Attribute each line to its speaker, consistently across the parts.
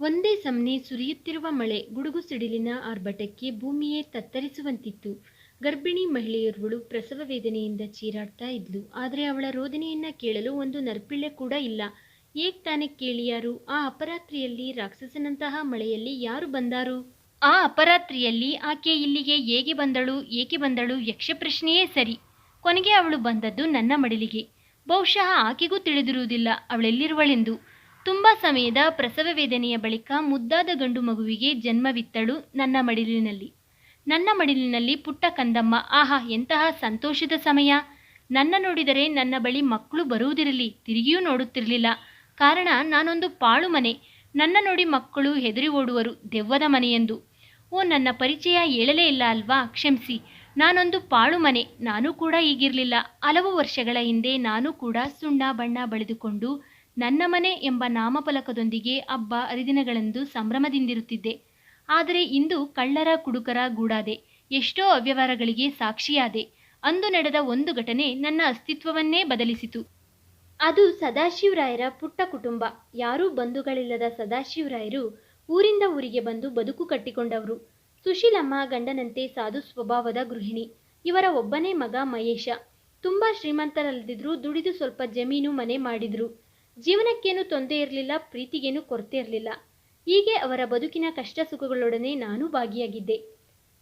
Speaker 1: ಒಂದೇ ಸಮನೆ ಸುರಿಯುತ್ತಿರುವ ಮಳೆ, ಗುಡುಗು ಸಿಡಿಲಿನ ಆರ್ಭಟಕ್ಕೆ ಭೂಮಿಯೇ ತತ್ತರಿಸುವಂತಿತ್ತು. ಗರ್ಭಿಣಿ ಮಹಿಳೆಯೋರ್ವಳು ಪ್ರಸವ ವೇದನೆಯಿಂದ ಚೀರಾಡ್ತಾ ಇದ್ಲು. ಆದರೆ ಅವಳ ರೋದನೆಯನ್ನ ಕೇಳಲು ಒಂದು ನರ್ಪಿಳ್ಳೆ ಕೂಡ ಇಲ್ಲ. ಏಕ್ ತಾನೇ ಕೇಳಿಯಾರು, ಆ ಅಪರಾತ್ರಿಯಲ್ಲಿ ರಾಕ್ಷಸನಂತಹ ಮಳೆಯಲ್ಲಿ ಯಾರು ಬಂದಾರು? ಆ ಅಪರಾತ್ರಿಯಲ್ಲಿ ಆಕೆ ಇಲ್ಲಿಗೆ ಹೇಗೆ ಬಂದಳು, ಏಕೆ ಬಂದಳು, ಯಕ್ಷ ಪ್ರಶ್ನೆಯೇ ಸರಿ. ಕೊನೆಗೆ ಅವಳು ಬಂದದ್ದು ನನ್ನ ಮಡಿಲಿಗೆ. ಬಹುಶಃ ಆಕೆಗೂ ತಿಳಿದಿರುವುದಿಲ್ಲ, ಅವಳೆಲ್ಲಿರುವಳೆಂದು. ತುಂಬಾ ಸಮಯದ ಪ್ರಸವ ವೇದನೆಯ ಬಳಿಕ ಮುದ್ದಾದ ಗಂಡು ಮಗುವಿಗೆ ಜನ್ಮವಿತ್ತಳು ನನ್ನ ಮಡಿಲಿನಲ್ಲಿ. ನನ್ನ ಮಡಿಲಿನಲ್ಲಿ ಪುಟ್ಟ ಕಂದಮ್ಮ, ಆಹಾ, ಎಂತಹ ಸಂತೋಷದ ಸಮಯ. ನನ್ನ ನೋಡಿದರೆ ನನ್ನ ಬಳಿ ಮಕ್ಕಳು ಬರುವುದಿರಲಿ, ತಿರುಗಿಯೂ ನೋಡುತ್ತಿರಲಿಲ್ಲ. ಕಾರಣ, ನಾನೊಂದು ಪಾಳು ಮನೆ. ನನ್ನ ನೋಡಿ ಮಕ್ಕಳು ಹೆದರಿ ಓಡುವರು ದೆವ್ವದ ಮನೆಯೆಂದು. ಓ, ನನ್ನ ಪರಿಚಯ ಹೇಳಲೇ ಇಲ್ಲ ಅಲ್ವಾ? ಕ್ಷಮಿಸಿ. ನಾನೊಂದು ಪಾಳು ಮನೆ. ನಾನು ಕೂಡ ಈಗಿರಲಿಲ್ಲ. ಹಲವು ವರ್ಷಗಳ ಹಿಂದೆ ನಾನು ಕೂಡ ಸುಣ್ಣ ಬಣ್ಣ ಬಳಿದುಕೊಂಡು ನನ್ನ ಮನೆ ಎಂಬ ನಾಮಫಲಕದೊಂದಿಗೆ ಹಬ್ಬ ಹರಿದಿನಗಳೆಂದು ಸಂಭ್ರಮದಿಂದಿರುತ್ತಿದ್ದೆ. ಆದರೆ ಇಂದು ಕಳ್ಳರ ಕುಡುಕರ ಗೂಡಾದೆ, ಎಷ್ಟೋ ಅವ್ಯವಹಾರಗಳಿಗೆ ಸಾಕ್ಷಿಯಾದೆ. ಅಂದು ನಡೆದ ಒಂದು ಘಟನೆ ನನ್ನ ಅಸ್ತಿತ್ವವನ್ನೇ ಬದಲಿಸಿತು. ಅದು ಸದಾಶಿವರಾಯರ ಪುಟ್ಟ ಕುಟುಂಬ. ಯಾರೂ ಬಂಧುಗಳಿಲ್ಲದ ಸದಾಶಿವರಾಯರು ಊರಿಂದ ಊರಿಗೆ ಬಂದು ಬದುಕು ಕಟ್ಟಿಕೊಂಡವರು. ಸುಶೀಲಮ್ಮ ಗಂಡನಂತೆ ಸಾಧು ಸ್ವಭಾವದ ಗೃಹಿಣಿ. ಇವರ ಒಬ್ಬನೇ ಮಗ ಮಹೇಶ. ತುಂಬಾ ಶ್ರೀಮಂತರಲ್ಲದಿದ್ರು ದುಡಿದು ಸ್ವಲ್ಪ ಜಮೀನು ಮನೆ ಮಾಡಿದ್ರು. ಜೀವನಕ್ಕೇನು ತೊಂದರೆ ಇರಲಿಲ್ಲ, ಪ್ರೀತಿಗೇನು ಕೊರತೆ ಇರಲಿಲ್ಲ. ಹೀಗೆ ಅವರ ಬದುಕಿನ ಕಷ್ಟ ಸುಖಗಳೊಡನೆ ನಾನು ಭಾಗಿಯಾಗಿದ್ದೆ.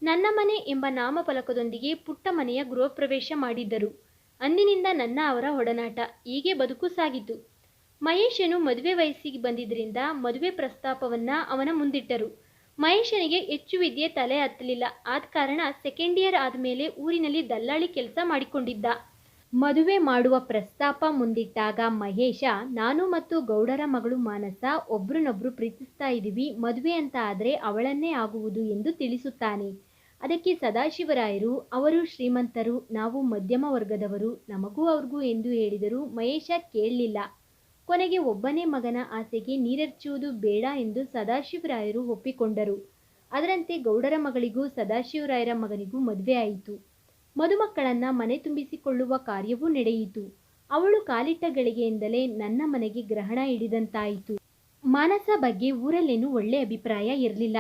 Speaker 1: ನನ್ನ ಮನೆ ಎಂಬ ನಾಮಫಲಕದೊಂದಿಗೆ ಪುಟ್ಟ ಮನೆಯ ಗೃಹ ಪ್ರವೇಶ ಮಾಡಿದ್ದರು. ಅಂದಿನಿಂದ ನನ್ನ ಅವರ ಒಡನಾಟ. ಹೀಗೆ ಬದುಕು ಸಾಗಿತು. ಮಹೇಶನು ಮದುವೆ ವಯಸ್ಸಿಗೆ ಬಂದಿದ್ದರಿಂದ ಮದುವೆ ಪ್ರಸ್ತಾಪವನ್ನ ಅವನ ಮುಂದಿಟ್ಟರು. ಮಹೇಶನಿಗೆ ಹೆಚ್ಚು ವಿದ್ಯೆ ತಲೆ ಹತ್ತಲಿಲ್ಲ. ಆದ ಕಾರಣ ಸೆಕೆಂಡ್ ಇಯರ್ ಆದಮೇಲೆ ಊರಿನಲ್ಲಿ ದಲ್ಲಾಳಿ ಕೆಲಸ ಮಾಡಿಕೊಂಡಿದ್ದ. ಮದುವೆ ಮಾಡುವ ಪ್ರಸ್ತಾಪ ಮುಂದಿಟ್ಟಾಗ ಮಹೇಶ, ನಾನು ಮತ್ತು ಗೌಡರ ಮಗಳು ಮಾನಸ ಒಬ್ರನ್ನೊಬ್ರು ಪ್ರೀತಿಸ್ತಾ ಇದ್ದೀವಿ, ಮದುವೆ ಅಂತ ಆದರೆ ಅವಳನ್ನೇ ಆಗುವುದು ಎಂದು ತಿಳಿಸುತ್ತಾನೆ. ಅದಕ್ಕೆ ಸದಾಶಿವರಾಯರು, ಅವರು ಶ್ರೀಮಂತರು, ನಾವು ಮಧ್ಯಮ ವರ್ಗದವರು, ನಮಗೂ ಅವ್ರಿಗೂ ಎಂದು ಹೇಳಿದರು ಮಹೇಶ ಕೇಳಲಿಲ್ಲ. ಕೊನೆಗೆ ಒಬ್ಬನೇ ಮಗನ ಆಸೆಗೆ ನೀರೆರ್ಚುವುದು ಬೇಡ ಎಂದು ಸದಾಶಿವರಾಯರು ಒಪ್ಪಿಕೊಂಡರು. ಅದರಂತೆ ಗೌಡರ ಮಗಳಿಗೂ ಸದಾಶಿವರಾಯರ ಮಗನಿಗೂ ಮದುವೆ ಆಯಿತು. ಮದುಮಕ್ಕಳನ್ನ ಮನೆ ತುಂಬಿಸಿಕೊಳ್ಳುವ ಕಾರ್ಯವೂ ನಡೆಯಿತು. ಅವಳು ಕಾಲಿಟ್ಟ ಗಳಿಗೆಯಿಂದಲೇ ನನ್ನ ಮನೆಗೆ ಗ್ರಹಣ ಹಿಡಿದಂತಾಯಿತು. ಮಾನಸ ಬಗ್ಗೆ ಊರಲ್ಲೇನೂ ಒಳ್ಳೆ ಅಭಿಪ್ರಾಯ ಇರಲಿಲ್ಲ.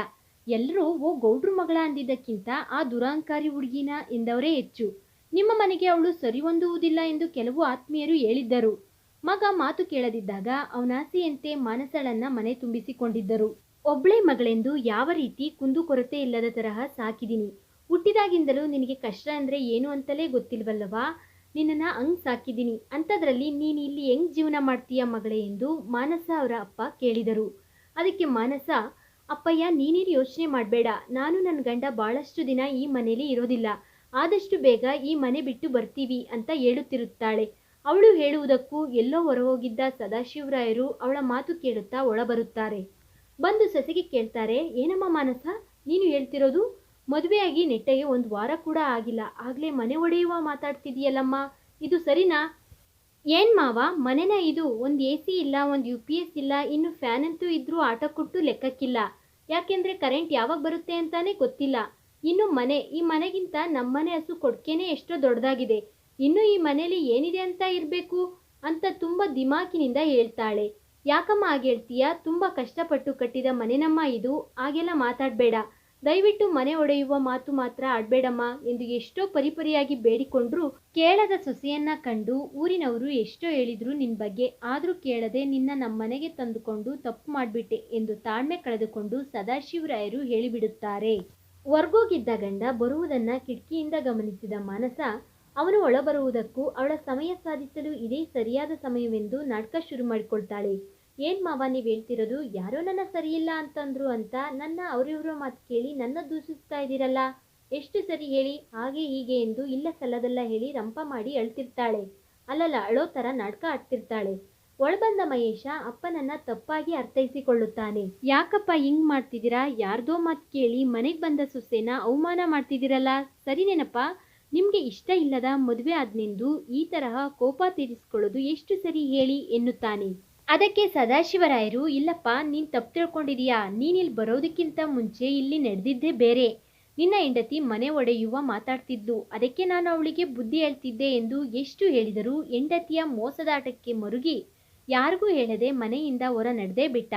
Speaker 1: ಎಲ್ಲರೂ, ಓ ಗೌಡ್ರು ಮಗಳ ಅಂದಿದ್ದಕ್ಕಿಂತ ಆ ದುರಾಂಕಾರಿ ಹುಡುಗಿನ ಎಂದವರೇ ಹೆಚ್ಚು. ನಿಮ್ಮ ಮನೆಗೆ ಅವಳು ಸರಿ ಹೊಂದುವುದಿಲ್ಲ ಎಂದು ಕೆಲವು ಆತ್ಮೀಯರು ಹೇಳಿದ್ದರು. ಮಗ ಮಾತು ಕೇಳದಿದ್ದಾಗ ಅವನಾಸೆಯಂತೆ ಮಾನಸಳನ್ನ ಮನೆ ತುಂಬಿಸಿಕೊಂಡಿದ್ದರು. ಒಬ್ಳೆ ಮಗಳೆಂದು ಯಾವ ರೀತಿ ಕುಂದುಕೊರತೆ ಇಲ್ಲದ ತರಹ ಸಾಕಿದ್ದೀನಿ ಹುಟ್ಟಿದಾಗಿಂದಲೂ ನಿನಗೆ ಕಷ್ಟ ಅಂದರೆ ಏನು ಅಂತಲೇ ಗೊತ್ತಿಲ್ವಲ್ಲವಾ? ನಿನ್ನನ್ನು ಹಂಗ್ ಸಾಕಿದ್ದೀನಿ. ಅಂಥದ್ರಲ್ಲಿ ನೀನು ಇಲ್ಲಿ ಹೆಂಗ್ ಜೀವನ ಮಾಡ್ತೀಯ ಮಗಳೇ ಎಂದು ಮಾನಸ ಅವರ ಅಪ್ಪ ಕೇಳಿದರು. ಅದಕ್ಕೆ ಮಾನಸ, ಅಪ್ಪಯ್ಯ, ನೀನೇನು ಯೋಚನೆ ಮಾಡಬೇಡ. ನಾನು ನನ್ನ ಗಂಡ ಭಾಳಷ್ಟು ದಿನ ಈ ಮನೇಲಿ ಇರೋದಿಲ್ಲ. ಆದಷ್ಟು ಬೇಗ ಈ ಮನೆ ಬಿಟ್ಟು ಬರ್ತೀವಿ ಅಂತ ಹೇಳುತ್ತಿರುತ್ತಾಳೆ. ಅವಳು ಹೇಳುವುದಕ್ಕೂ ಎಲ್ಲೋ ಹೊರಹೋಗಿದ್ದ ಸದಾಶಿವರಾಯರು ಅವಳ ಮಾತು ಕೇಳುತ್ತಾ ಒಳಬರುತ್ತಾರೆ. ಬಂದು ಸಸಿಗೆ ಕೇಳ್ತಾರೆ, ಏನಮ್ಮ ಮಾನಸ, ನೀನು ಹೇಳ್ತಿರೋದು? ಮದುವೆಯಾಗಿ ನೆಟ್ಟಗೆ ಒಂದು ವಾರ ಕೂಡ ಆಗಿಲ್ಲ. ಆಗಲೇ ಮನೆ ಒಡೆಯುವ ಮಾತಾಡ್ತಿದೀಯಲ್ಲಮ್ಮ ಇದು ಸರಿನಾ? ಏನ್ ಮಾವ, ಮನೆನ ಇದು, ಒಂದು ಎ ಸಿ ಇಲ್ಲ, ಒಂದು ಯು ಪಿ ಎಸ್ ಇಲ್ಲ, ಇನ್ನು ಫ್ಯಾನ್ ಅಂತೂ ಇದ್ದರೂ ಆಟ ಕೊಟ್ಟು ಲೆಕ್ಕಕ್ಕಿಲ್ಲ. ಯಾಕೆಂದರೆ ಕರೆಂಟ್ ಯಾವಾಗ ಬರುತ್ತೆ ಅಂತಾನೆ ಗೊತ್ತಿಲ್ಲ. ಇನ್ನು ಮನೆ, ಈ ಮನೆಗಿಂತ ನಮ್ಮನೆ ಹಸು ಕೊಡ್ಕೇನೆ ಎಷ್ಟೋ ದೊಡ್ಡದಾಗಿದೆ. ಇನ್ನು ಈ ಮನೇಲಿ ಏನಿದೆ ಅಂತ ಇರಬೇಕು? ಅಂತ ತುಂಬ ದಿಮಾಕಿನಿಂದ ಹೇಳ್ತಾಳೆ. ಯಾಕಮ್ಮ ಹಾಗೆ ಹೇಳ್ತೀಯ ತುಂಬ ಕಷ್ಟಪಟ್ಟು ಕಟ್ಟಿದ ಮನೆನಮ್ಮ ಇದು. ಹಾಗೆಲ್ಲ ಮಾತಾಡಬೇಡ. ದಯವಿಟ್ಟು ಮನೆ ಒಡೆಯುವ ಮಾತು ಮಾತ್ರ ಆಡ್ಬೇಡಮ್ಮ ಎಂದು ಎಷ್ಟೋ ಪರಿಪರಿಯಾಗಿ ಬೇಡಿಕೊಂಡ್ರೂ ಕೇಳದ ಸೊಸೆಯನ್ನ ಕಂಡು ಊರಿನವರು ಎಷ್ಟೋ ಹೇಳಿದ್ರು ನಿನ್ ಬಗ್ಗೆ, ಆದ್ರೂ ಕೇಳದೆ ನಿನ್ನ ನಮ್ಮನೆಗೆ ತಂದುಕೊಂಡು ತಪ್ಪು ಮಾಡ್ಬಿಟ್ಟೆ ಎಂದು ತಾಳ್ಮೆ ಕಳೆದುಕೊಂಡು ಸದಾಶಿವರಾಯರು ಹೇಳಿಬಿಡುತ್ತಾರೆ. ಹೊರ್ಗೋಗಿದ್ದ ಗಂಡ ಬರುವುದನ್ನ ಕಿಟಕಿಯಿಂದ ಗಮನಿಸಿದ ಮಾನಸ, ಅವನು ಒಳಬರುವುದಕ್ಕೂ ಅವಳ ಸಮಯ ಸಾಧಿಸಲು ಇದೇ ಸರಿಯಾದ ಸಮಯವೆಂದು ನಾಟಕ ಶುರು ಮಾಡಿಕೊಳ್ತಾಳೆ. ಏನ್ ಮಾವ ನೀವು ಹೇಳ್ತಿರೋದು? ಯಾರೋ ನನ್ನ ಸರಿಯಿಲ್ಲ ಅಂತಂದ್ರು ಅಂತ ನನ್ನ ಅವರಿವರ ಮಾತು ಕೇಳಿ ನನ್ನ ದೂಷಿಸ್ತಾ ಇದ್ದೀರಲ್ಲ? ಎಷ್ಟು ಸರಿ ಹೇಳಿ? ಹಾಗೆ ಹೀಗೆ ಎಂದು ಇಲ್ಲ ಸಲ್ಲದಲ್ಲ ಹೇಳಿ ರಂಪ ಮಾಡಿ ಅಳ್ತಿರ್ತಾಳೆ. ಅಲ್ಲಲ್ಲ, ಅಳೋ ಥರ ನಾಟಕ ಆಡ್ತಿರ್ತಾಳೆ. ಒಳಬಂದ ಮಹೇಶ ಅಪ್ಪನನ್ನ ತಪ್ಪಾಗಿ ಅರ್ಥೈಸಿಕೊಳ್ಳುತ್ತಾನೆ. ಯಾಕಪ್ಪ ಹಿಂಗ್ ಮಾಡ್ತಿದ್ದೀರಾ? ಯಾರ್ದೋ ಮಾತು ಕೇಳಿ ಮನೆಗೆ ಬಂದ ಸೊಸೆನ ಅವಮಾನ ಮಾಡ್ತಿದ್ದೀರಲ್ಲ? ಸರಿನೇನಪ್ಪ ನಿಮಗೆ ಇಷ್ಟ ಇಲ್ಲದ ಮದುವೆ ಆದ್ನೆಂದು ಈ ತರಹ ಕೋಪ ತೀರಿಸಿಕೊಳ್ಳೋದು ಎಷ್ಟು ಸರಿ ಹೇಳಿ ಎನ್ನುತ್ತಾನೆ. ಅದಕ್ಕೆ ಸದಾಶಿವರಾಯರು, ಇಲ್ಲಪ್ಪ, ನೀನ್ ತಪ್ಪು ತಿಳ್ಕೊಂಡಿದೀಯಾ? ನೀನಿಲ್ಲಿ ಬರೋದಕ್ಕಿಂತ ಮುಂಚೆ ಇಲ್ಲಿ ನಡೆದಿದ್ದೇ ಬೇರೆ. ನಿನ್ನ ಹೆಂಡತಿ ಮನೆ ಒಡೆಯುವ ಮಾತಾಡ್ತಿದ್ದು. ಅದಕ್ಕೆ ನಾನು ಅವಳಿಗೆ ಬುದ್ಧಿ ಹೇಳ್ತಿದ್ದೆ ಎಂದು ಎಷ್ಟು ಹೇಳಿದರೂ ಹೆಂಡತಿಯ ಮೋಸದಾಟಕ್ಕೆ ಮರುಗಿ ಯಾರಿಗೂ ಹೇಳದೆ ಮನೆಯಿಂದ ಹೊರ ನಡೆದೇ ಬಿಟ್ಟ.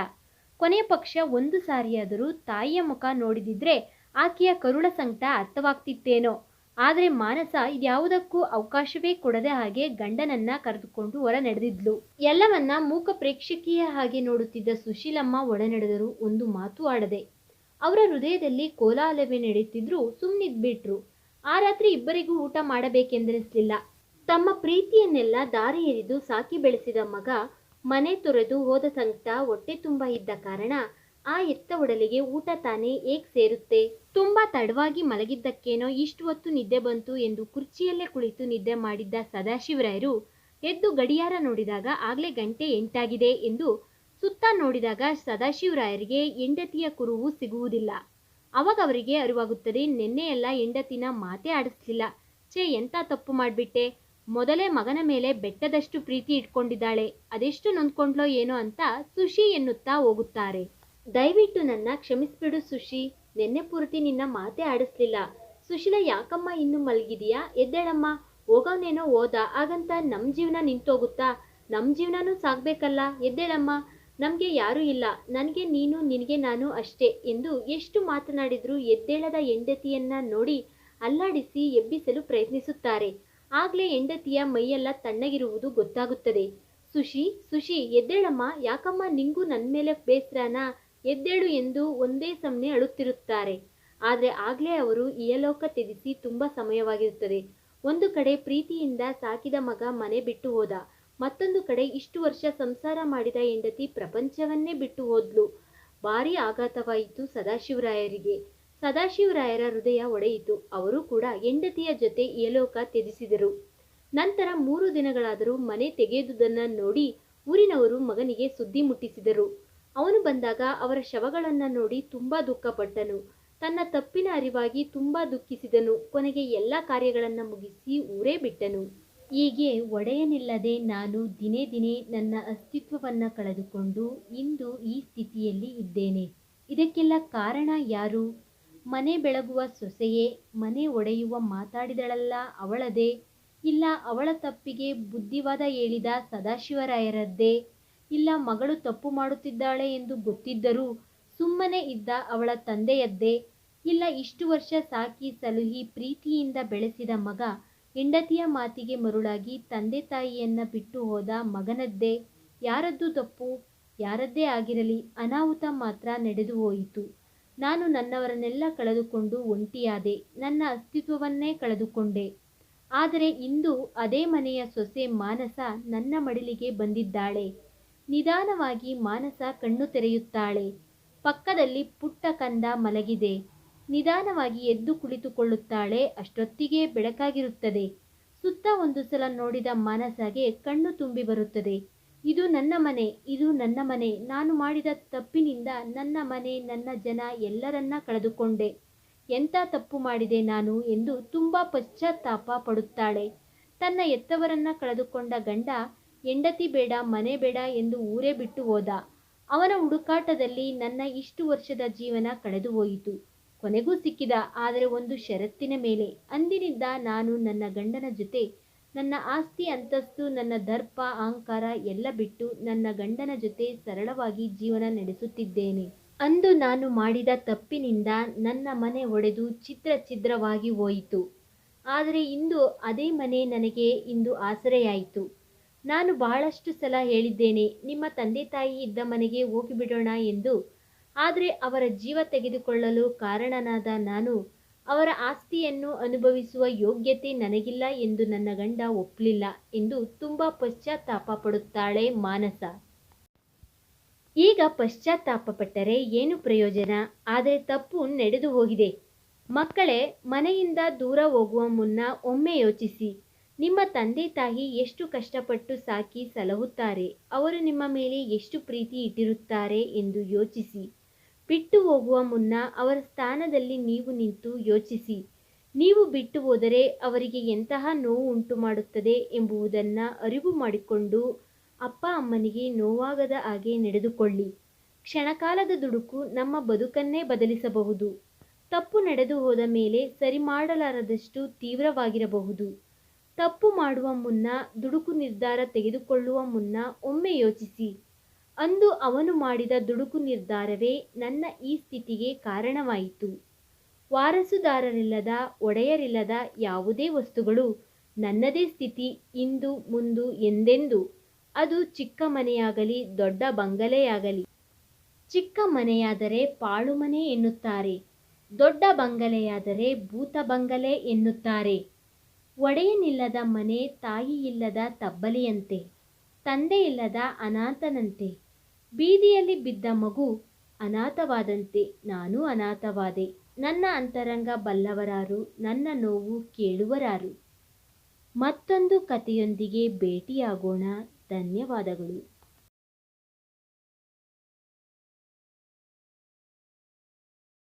Speaker 1: ಕೊನೆಯ ಪಕ್ಷ ಒಂದು ಸಾರಿಯಾದರೂ ತಾಯಿಯ ಮುಖ ನೋಡಿದಿದ್ರೆ ಆಕೆಯ ಕರುಳ ಸಂಕಟ ಅರ್ಥವಾಗ್ತಿತ್ತೇನೋ. ಆದರೆ ಮಾನಸ ಇದ್ಯಾವುದಕ್ಕೂ ಅವಕಾಶವೇ ಕೊಡದೆ ಹಾಗೆ ಗಂಡನನ್ನ ಕರೆದುಕೊಂಡು ಹೊರ ನಡೆದಿದ್ಲು ಎಲ್ಲವನ್ನ ಮೂಕ ಪ್ರೇಕ್ಷಕಿಯ ಹಾಗೆ ನೋಡುತ್ತಿದ್ದ ಸುಶೀಲಮ್ಮ ಒಳನಡೆದರು ಒಂದು ಮಾತು ಆಡದೆ. ಅವರ ಹೃದಯದಲ್ಲಿ ಕೋಲಾಹಲವೇ ನಡೆಯುತ್ತಿದ್ರು ಸುಮ್ಮನಿದ್ಬಿಟ್ರು ಆ ರಾತ್ರಿ ಇಬ್ಬರಿಗೂ ಊಟ ಮಾಡಬೇಕೆಂದೆನಿಸಲಿಲ್ಲ. ತಮ್ಮ ಪ್ರೀತಿಯನ್ನೆಲ್ಲ ದಾರಿ ಎರೆದು ಸಾಕಿ ಬೆಳೆಸಿದ ಮಗ ಮನೆ ತೊರೆದು ಹೋದ ಸಂಕಟ ಹೊಟ್ಟೆ ತುಂಬ ಇದ್ದ ಕಾರಣ ಆ ಎತ್ತ ಒಡಲಿಗೆ ಊಟ ತಾನೇ ಏಕ್ ಸೇರುತ್ತೆ? ತುಂಬಾ ತಡವಾಗಿ ಮಲಗಿದ್ದಕ್ಕೇನೋ ಇಷ್ಟು ಹೊತ್ತು ನಿದ್ದೆ ಬಂತು ಎಂದು ಕುರ್ಚಿಯಲ್ಲೇ ಕುಳಿತು ನಿದ್ದೆ ಮಾಡಿದ್ದ ಸದಾಶಿವರಾಯರು ಎದ್ದು ಗಡಿಯಾರ ನೋಡಿದಾಗ ಆಗ್ಲೇ ಗಂಟೆ ಎಂಟಾಗಿದೆ ಎಂದು ಸುತ್ತ ನೋಡಿದಾಗ ಸದಾಶಿವರಾಯರಿಗೆ ಹೆಂಡತಿಯ ಕುರುವು ಸಿಗುವುದಿಲ್ಲ. ಅವಾಗ ಅವರಿಗೆ ಅರಿವಾಗುತ್ತದೆ, ನಿನ್ನೆಯೆಲ್ಲ ಹೆಂಡತಿನ ಮಾತೇ ಆಡಿಸ್ಲಿಲ್ಲ. ಛೇ, ಎಂತ ತಪ್ಪು ಮಾಡಿಬಿಟ್ಟೆ? ಮೊದಲೇ ಮಗನ ಮೇಲೆ ಬೆಟ್ಟದಷ್ಟು ಪ್ರೀತಿ ಇಟ್ಕೊಂಡಿದ್ದಾಳೆ. ಅದೆಷ್ಟು ನೊಂದ್ಕೊಂಡ್ಲೋ ಏನೋ ಅಂತ ಸುಶಿ ಎನ್ನುತ್ತಾ ಹೋಗುತ್ತಾರೆ. ದಯವಿಟ್ಟು ನನ್ನ ಕ್ಷಮಿಸ್ಬಿಡು ಸುಶಿ. ನಿನ್ನೆ ಪೂರ್ತಿ ನಿನ್ನ ಮಾತೇ ಆಡಿಸ್ಲಿಲ್ಲ. ಸುಶೀಲ, ಯಾಕಮ್ಮ ಇನ್ನು ಮಲಗಿದೀಯಾ? ಎದ್ದೇಳಮ್ಮ. ಹೋಗೋನೇನೋ ಹೋದ ಹಾಗಂತ ನಮ್ಮ ಜೀವನ ನಿಂತೋಗುತ್ತಾ? ನಮ್ಮ ಜೀವನನೂ ಸಾಗ್ಬೇಕಲ್ಲ? ಎದ್ದೇಳಮ್ಮ. ನಮಗೆ ಯಾರೂ ಇಲ್ಲ. ನನಗೆ ನೀನು, ನಿನಗೆ ನಾನು ಅಷ್ಟೇ ಎಂದು ಎಷ್ಟು ಮಾತನಾಡಿದ್ರೂ ಎದ್ದೇಳದ ಹೆಂಡತಿಯನ್ನ ನೋಡಿ ಅಲ್ಲಾಡಿಸಿ ಎಬ್ಬಿಸಲು ಪ್ರಯತ್ನಿಸುತ್ತಾರೆ. ಆಗ್ಲೇ ಹೆಂಡತಿಯ ಮೈಯೆಲ್ಲ ತಣ್ಣಗಿರುವುದು ಗೊತ್ತಾಗುತ್ತದೆ. ಸುಶಿ ಸುಶಿ, ಎದ್ದೇಳಮ್ಮ. ಯಾಕಮ್ಮ ನಿಂಗೂ ನನ್ನ ಮೇಲೆ ಬೇಸರನಾ? ಎದ್ದೇಳು ಎಂದು ಒಂದೇ ಸಮನೆ ಅಳುತ್ತಿರುತ್ತಾರೆ. ಆದರೆ ಆಗ್ಲೇ ಅವರು ಇಯಲೋಕ ತ್ಯಜಿಸಿ ತುಂಬ ಸಮಯವಾಗಿರುತ್ತದೆ. ಒಂದು ಕಡೆ ಪ್ರೀತಿಯಿಂದ ಸಾಕಿದ ಮಗ ಮನೆ ಬಿಟ್ಟು ಹೋದ. ಮತ್ತೊಂದು ಕಡೆ ಇಷ್ಟು ವರ್ಷ ಸಂಸಾರ ಮಾಡಿದ ಹೆಂಡತಿ ಪ್ರಪಂಚವನ್ನೇ ಬಿಟ್ಟು ಹೋದ್ಲು. ಭಾರಿ ಆಘಾತವಾಯಿತು ಸದಾಶಿವರಾಯರಿಗೆ. ಸದಾಶಿವರಾಯರ ಹೃದಯ ಒಡೆಯಿತು. ಅವರು ಕೂಡ ಹೆಂಡತಿಯ ಜೊತೆ ಇಯಲೋಕ ತ್ಯಜಿಸಿದರು. ನಂತರ ಮೂರು ದಿನಗಳಾದರೂ ಮನೆ ತೆಗೆಯುವುದನ್ನು ನೋಡಿ ಊರಿನವರು ಮಗನಿಗೆ ಸುದ್ದಿ ಮುಟ್ಟಿಸಿದರು. ಅವನು ಬಂದಾಗ ಅವರ ಶವಗಳನ್ನು ನೋಡಿ ತುಂಬ ದುಃಖಪಟ್ಟನು. ತನ್ನ ತಪ್ಪಿನ ಅರಿವಾಗಿ ತುಂಬ ದುಃಖಿಸಿದನು. ಕೊನೆಗೆ ಎಲ್ಲ ಕಾರ್ಯಗಳನ್ನು ಮುಗಿಸಿ ಊರೇ ಬಿಟ್ಟನು. ಹೀಗೆ ಒಡೆಯನಿಲ್ಲದೆ ನಾನು ದಿನೇ ದಿನೇ ನನ್ನ ಅಸ್ತಿತ್ವವನ್ನು ಕಳೆದುಕೊಂಡು ಇಂದು ಈ ಸ್ಥಿತಿಯಲ್ಲಿ ಇದ್ದೇನೆ. ಇದಕ್ಕೆಲ್ಲ ಕಾರಣ ಯಾರು? ಮನೆ ಬೆಳಗುವ ಸೊಸೆಯೇ, ಮನೆ ಒಡೆಯುವ ಮಾತಾಡಿದಳಲ್ಲ ಅವಳದೇ? ಇಲ್ಲ ಅವಳ ತಪ್ಪಿಗೆ ಬುದ್ಧಿವಾದ ಹೇಳಿದ ಸದಾಶಿವರಾಯರದ್ದೇ? ಇಲ್ಲ ಮಗಳು ತಪ್ಪು ಮಾಡುತ್ತಿದ್ದಾಳೆ ಎಂದು ಗೊತ್ತಿದ್ದರೂ ಸುಮ್ಮನೆ ಇದ್ದ ಅವಳ ತಂದೆಯದ್ದೇ. ಇಲ್ಲ, ಇಷ್ಟು ವರ್ಷ ಸಾಕಿ ಸಲುಹಿ ಪ್ರೀತಿಯಿಂದ ಬೆಳೆಸಿದ ಮಗ ಹೆಂಡತಿಯ ಮಾತಿಗೆ ಮರುಳಾಗಿ ತಂದೆ ತಾಯಿಯನ್ನ ಬಿಟ್ಟು ಹೋದ ಮಗನದ್ದೇ. ಯಾರದ್ದು ತಪ್ಪು? ಯಾರದ್ದೇ ಆಗಿರಲಿ, ಅನಾಹುತ ಮಾತ್ರ ನಡೆದು ಹೋಯಿತು. ನಾನು ನನ್ನವರನ್ನೆಲ್ಲ ಕಳೆದುಕೊಂಡು ಒಂಟಿಯಾದೆ, ನನ್ನ ಅಸ್ತಿತ್ವವನ್ನೇ ಕಳೆದುಕೊಂಡೆ. ಆದರೆ ಇಂದು ಅದೇ ಮನೆಯ ಸೊಸೆ ಮಾನಸ ನನ್ನ ಮಡಿಲಿಗೆ ಬಂದಿದ್ದಾಳೆ. ನಿಧಾನವಾಗಿ ಮಾನಸ ಕಣ್ಣು ತೆರೆಯುತ್ತಾಳೆ. ಪಕ್ಕದಲ್ಲಿ ಪುಟ್ಟ ಕಂದ ಮಲಗಿದೆ. ನಿಧಾನವಾಗಿ ಎದ್ದು ಕುಳಿತುಕೊಳ್ಳುತ್ತಾಳೆ. ಅಷ್ಟೊತ್ತಿಗೆ ಬೆಳಕಾಗಿರುತ್ತದೆ. ಸುತ್ತ ಒಂದು ಸಲ ನೋಡಿದ ಮಾನಸಗೆ ಕಣ್ಣು ತುಂಬಿ ಬರುತ್ತದೆ. ಇದು ನನ್ನ ಮನೆ, ಇದು ನನ್ನ ಮನೆ. ನಾನು ಮಾಡಿದ ತಪ್ಪಿನಿಂದ ನನ್ನ ಮನೆ, ನನ್ನ ಜನ ಎಲ್ಲರನ್ನ ಕಳೆದುಕೊಂಡೆ. ಎಂಥ ತಪ್ಪು ಮಾಡಿದೆ ನಾನು ಎಂದು ತುಂಬ ಪಶ್ಚಾತ್ತಾಪ ಪಡುತ್ತಾಳೆ. ತನ್ನ ಎತ್ತವರನ್ನ ಕಳೆದುಕೊಂಡ ಗಂಡ ಹೆಂಡತಿ ಬೇಡ, ಮನೆ ಬೇಡ ಎಂದು ಊರೇ ಬಿಟ್ಟು ಹೋದ. ಅವನ ಹುಡುಕಾಟದಲ್ಲಿ ನನ್ನ ಇಷ್ಟು ವರ್ಷದ ಜೀವನ ಕಳೆದು ಹೋಯಿತು. ಕೊನೆಗೂ ಸಿಕ್ಕಿದ, ಆದರೆ ಒಂದು ಷರತ್ತಿನ ಮೇಲೆ. ಅಂದಿನಿಂದ ನಾನು ನನ್ನ ಗಂಡನ ಜೊತೆ, ನನ್ನ ಆಸ್ತಿ, ಅಂತಸ್ತು, ನನ್ನ ದರ್ಪ, ಅಹಂಕಾರ ಎಲ್ಲ ಬಿಟ್ಟು ನನ್ನ ಗಂಡನ ಜೊತೆ ಸರಳವಾಗಿ ಜೀವನ ನಡೆಸುತ್ತಿದ್ದೇನೆ. ಅಂದು ನಾನು ಮಾಡಿದ ತಪ್ಪಿನಿಂದ ನನ್ನ ಮನೆ ಒಡೆದು ಚಿತ್ರ ಛಿದ್ರವಾಗಿ ಹೋಯಿತು. ಆದರೆ ಇಂದು ಅದೇ ಮನೆ ನನಗೆ ಇಂದು ಆಸರೆಯಾಯಿತು. ನಾನು ಬಹಳಷ್ಟು ಸಲ ಹೇಳಿದ್ದೇನೆ, ನಿಮ್ಮ ತಂದೆ ತಾಯಿ ಇದ್ದ ಮನೆಗೆ ಹೋಗಿಬಿಡೋಣ ಎಂದು. ಆದರೆ ಅವರ ಜೀವ ತೆಗೆದುಕೊಳ್ಳಲು ಕಾರಣನಾದ ನಾನು ಅವರ ಆಸ್ತಿಯನ್ನು ಅನುಭವಿಸುವ ಯೋಗ್ಯತೆ ನನಗಿಲ್ಲ ಎಂದು ನನ್ನ ಗಂಡ ಒಪ್ಪಲಿಲ್ಲ ಎಂದು ತುಂಬ ಪಶ್ಚಾತ್ತಾಪ ಪಡುತ್ತಾಳೆ ಮಾನಸ. ಈಗ ಪಶ್ಚಾತ್ತಾಪ ಪಟ್ಟರೆ ಏನು ಪ್ರಯೋಜನ? ಆದರೆ ತಪ್ಪು ನಡೆದು ಹೋಗಿದೆ. ಮಕ್ಕಳೇ, ಮನೆಯಿಂದ ದೂರ ಹೋಗುವ ಮುನ್ನ ಒಮ್ಮೆ ಯೋಚಿಸಿ. ನಿಮ್ಮ ತಂದೆ ತಾಯಿ ಎಷ್ಟು ಕಷ್ಟಪಟ್ಟು ಸಾಕಿ ಸಲಹುತ್ತಾರೆ? ಅವರು ನಿಮ್ಮ ಮೇಲೆ ಎಷ್ಟು ಪ್ರೀತಿ ಇಟ್ಟಿರುತ್ತಾರೆ ಎಂದು ಯೋಚಿಸಿ. ಬಿಟ್ಟು ಹೋಗುವ ಮುನ್ನ ಅವರ ಸ್ಥಾನದಲ್ಲಿ ನೀವು ನಿಂತು ಯೋಚಿಸಿ. ನೀವು ಬಿಟ್ಟು ಹೋದರೆ ಅವರಿಗೆ ಎಂತಹ ನೋವು ಉಂಟು ಮಾಡುತ್ತದೆ ಎಂಬುದನ್ನು ಅರಿವು ಮಾಡಿಕೊಂಡು ಅಪ್ಪ ಅಮ್ಮನಿಗೆ ನೋವಾಗದ ಹಾಗೆ ನಡೆದುಕೊಳ್ಳಿ. ಕ್ಷಣಕಾಲದ ದುಡುಕು ನಮ್ಮ ಬದುಕನ್ನೇ ಬದಲಿಸಬಹುದು. ತಪ್ಪು ನಡೆದು ಹೋದ ಮೇಲೆ ಸರಿ ಮಾಡಲಾರದಷ್ಟು ತೀವ್ರವಾಗಿರಬಹುದು. ತಪ್ಪು ಮಾಡುವ ಮುನ್ನ, ದುಡುಕು ನಿರ್ಧಾರ ತೆಗೆದುಕೊಳ್ಳುವ ಮುನ್ನ ಒಮ್ಮೆ ಯೋಚಿಸಿ. ಅಂದು ಅವನು ಮಾಡಿದ ದುಡುಕು ನಿರ್ಧಾರವೇ ನನ್ನ ಈ ಸ್ಥಿತಿಗೆ ಕಾರಣವಾಯಿತು. ವಾರಸುದಾರರಿಲ್ಲದ, ಒಡೆಯರಿಲ್ಲದ ಯಾವುದೇ ವಸ್ತುಗಳು ನನ್ನದೇ ಸ್ಥಿತಿ ಇಂದು, ಮುಂದು ಎಂದೆಂದು. ಅದು ಚಿಕ್ಕ ಮನೆಯಾಗಲಿ, ದೊಡ್ಡ ಬಂಗಲೆಯಾಗಲಿ. ಚಿಕ್ಕ ಮನೆಯಾದರೆ ಪಾಳು ಮನೆ ಎನ್ನುತ್ತಾರೆ. ದೊಡ್ಡ ಬಂಗಲೆಯಾದರೆ ಭೂತ ಬಂಗಲೆ ಎನ್ನುತ್ತಾರೆ. ಒಡೆಯನಿಲ್ಲದ ಮನೆ ತಾಯಿಯಿಲ್ಲದ ತಬ್ಬಲಿಯಂತೆ, ತಂದೆಯಿಲ್ಲದ ಅನಾಥನಂತೆ, ಬೀದಿಯಲ್ಲಿ ಬಿದ್ದ ಮಗು ಅನಾಥವಾದಂತೆ, ನಾನು ಅನಾಥವಾದೆ. ನನ್ನ ಅಂತರಂಗ ಬಲ್ಲವರಾರು, ನನ್ನ ನೋವು ಕೇಳುವರಾರು. ಮತ್ತೊಂದು ಕಥೆಯೊಂದಿಗೆ ಭೇಟಿಯಾಗೋಣ. ಧನ್ಯವಾದಗಳು.